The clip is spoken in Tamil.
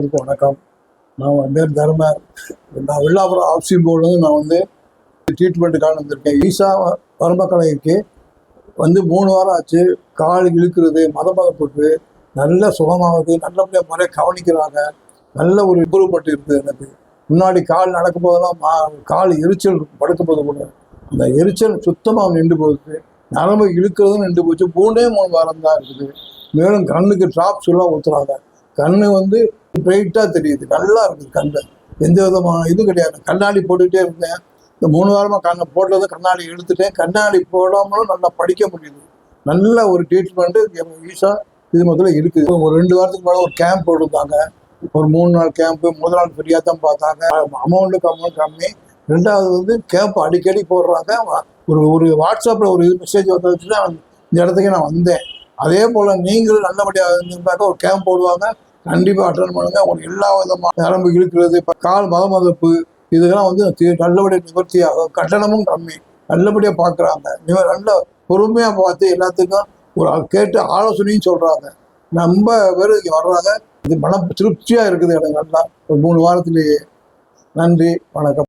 அனைவருக்கும் வணக்கம். நான் என் பேர் தர்ம நான் வில்லாபுரம் ஆப்சி போர்டு நான் வந்து ட்ரீட்மெண்ட்டுக்காக வந்திருக்கேன். ஈசா வரம்பக்கலைக்கு வந்து மூணு வாரம் ஆச்சு. கால் இழுக்கிறது மதமதப்பட்டு நல்ல சுகமாகுது. நல்லபடியாக முறை கவனிக்கிறாங்க. நல்ல ஒரு இம்ப்ரூவ்மெண்ட் இருக்குது எனக்கு. முன்னாடி கால் நடக்கும் போதெல்லாம் மா கால் எரிச்சல் படுக்கும் போது கூட அந்த எரிச்சல் சுத்தமாக நின்று போச்சு நரம்பு இழுக்கிறதும் நின்று போச்சு. மூணே மூணு வாரம் தான் இருக்குது. மேலும் கண்ணுக்கு ட்ராப்ஸ் எல்லாம் ஊற்றுறாங்க கண்ணு வந்து பிரைட்டாக தெரியுது. நல்லா இருக்குது கண்ணு. எந்த விதமான இது கிடையாது. கண்ணாடி போட்டுக்கிட்டே இருந்தேன். இந்த மூணு வாரமாக கண்ணை போட்டது கண்ணாடி எடுத்துட்டேன் கண்ணாடி போடாமலும் நல்லா படிக்க முடியுது. நல்ல ஒரு ட்ரீட்மெண்ட்டு ஈஸா இது முதல்ல இருக்குது ஒரு ரெண்டு வாரத்துக்கு மேலே ஒரு கேம்ப் போட்டிருந்தாங்க. ஒரு மூணு நாள் கேம்ப்பு முதல் நாள் ஃப்ரீயாக தான் பார்த்தாங்க. அமௌண்ட்டு கம்மி கம்மி. ரெண்டாவது வந்து கேம்ப் அடிக்கடி போடுறாங்க. ஒரு ஒரு வாட்ஸ்அப்பில் ஒரு மெசேஜ் வந்து இந்த இடத்துக்கு நான் வந்தேன். அதே போல் நீங்களும் நல்லபடியாக இருந்திருந்தாக்க ஒரு கேம்ப் போடுவாங்க. கண்டிப்பாக அட்டன் பண்ணுங்க. உங்களுக்கு எல்லா விதமான நரம்பு இழுக்கிறது இப்போ கால் மதமதப்பு இதெல்லாம் வந்து நல்லபடியாக நிவர்த்தி கட்டணமும் கம்மி. நல்லபடியாக பார்க்குறாங்க நீங்கள் நல்ல பொறுமையாக பார்த்து எல்லாத்துக்கும் ஒரு ஆள் கேட்டு ஆலோசனையும் சொல்கிறாங்க நம்ம பேர் இங்கே வர்றாங்க. இது மன திருப்தியாக இருக்குது எனக்கு நல்லா. ஒரு மூணு வாரத்திலேயே. நன்றி. வணக்கம்.